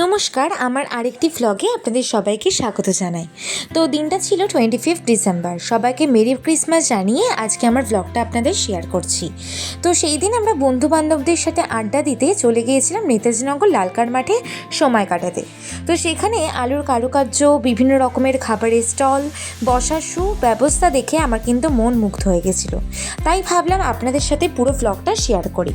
নমস্কার, আমার আরেকটি ভ্লগে আপনাদের সবাইকে স্বাগত জানাই। তো দিনটা ছিল টোয়েন্টি ফিফথ ডিসেম্বর। সবাইকে মেরি ক্রিসমাস জানিয়ে আজকে আমার ভ্লগটা আপনাদের শেয়ার করছি। তো সেই দিন আমরা বন্ধু বান্ধবদের সাথে আড্ডা দিতে চলে গিয়েছিলাম নেতাজিনগর লালকার মাঠে সময় কাটাতে। তো সেখানে আলুর কারুকার্য, বিভিন্ন রকমের খাবারের স্টল, বসার সু ব্যবস্থা দেখে আমার কিন্তু মন মুগ্ধ হয়ে গেছিল। তাই ভাবলাম আপনাদের সাথে পুরো ভ্লগটা শেয়ার করি।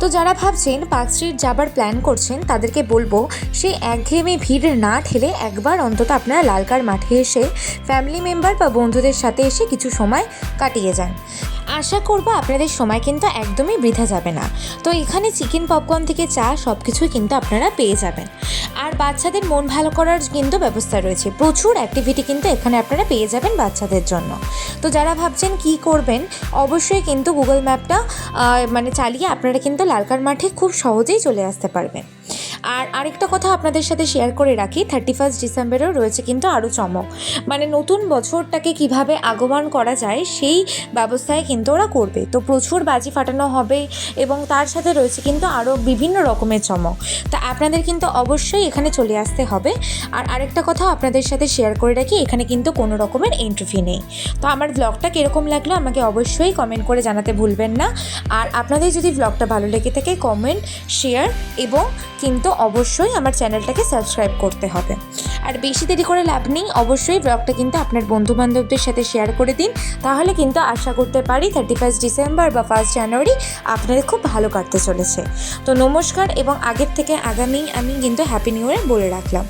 তো যারা ভাবছেন পার্ক স্ট্রিট যাবার প্ল্যান করছেন, তাদেরকে বলব সেই একঘেয়েমি ভিড় না ঠেলে একবার অন্তত আপনারা লালকার মাঠে এসে ফ্যামিলি মেম্বার বা বন্ধুদের সাথে এসে কিছু সময় কাটিয়ে যান। আশা করব আপনাদের সময় কিন্তু একদমই বৃথা যাবে না। তো এখানে চিকেন পপকর্ন থেকে চা সব কিছুই কিন্তু আপনারা পেয়ে যাবেন। আর বাচ্চাদের মন ভালো করার কিন্তু ব্যবস্থা রয়েছে। প্রচুর অ্যাক্টিভিটি কিন্তু এখানে আপনারা পেয়ে যাবেন বাচ্চাদের জন্য। তো যারা ভাবছেন কি করবেন, অবশ্যই কিন্তু গুগল ম্যাপটা মানে চালিয়ে আপনারা কিন্তু লালকার মাঠে খুব সহজেই চলে আসতে পারবেন। আর আরেকটা কথা আপনাদের সাথে শেয়ার করে রাখি থার্টি ফার্স্ট ডিসেম্বরেও রয়েছে কিন্তু আরও চমক। মানে নতুন বছরটাকে কীভাবে আগমন করা যায়, সেই ব্যবস্থায় কিন্তু ওরা করবে। তো প্রচুর বাজি ফাটানো হবে এবং তার সাথে রয়েছে কিন্তু আরও বিভিন্ন রকমের চমক। তা আপনাদের কিন্তু অবশ্যই এখানে চলে আসতে হবে। আর আরেকটা কথা আপনাদের সাথে শেয়ার করে রাখি, এখানে কিন্তু কোনো রকমের এন্ট্রি ফি নেই। তো আমার ব্লগটা কীরকম লাগল আমাকে অবশ্যই কমেন্ট করে জানাতে ভুলবেন না। আর আপনাদের যদি ব্লগটা ভালো লেগে থাকে কমেন্ট শেয়ার এবং কিন্তু অবশ্যই আমার চ্যানেলটাকে সাবস্ক্রাইব করতে হবে। আর বেশি দেরি করে লাভ নেই, অবশ্যই ব্লগটা কিন্তু আপনার বন্ধুবান্ধবদের সাথে শেয়ার করে দিন। তাহলে কিন্তু আশা করতে পারি থার্টি ফার্স্ট ডিসেম্বর বা ফার্স্ট জানুয়ারি আপনাদের খুব ভালো কাটতে চলেছে। তো নমস্কার এবং আগের থেকে আগামী আমি কিন্তু হ্যাপি নিউ ইয়ার বলে রাখলাম।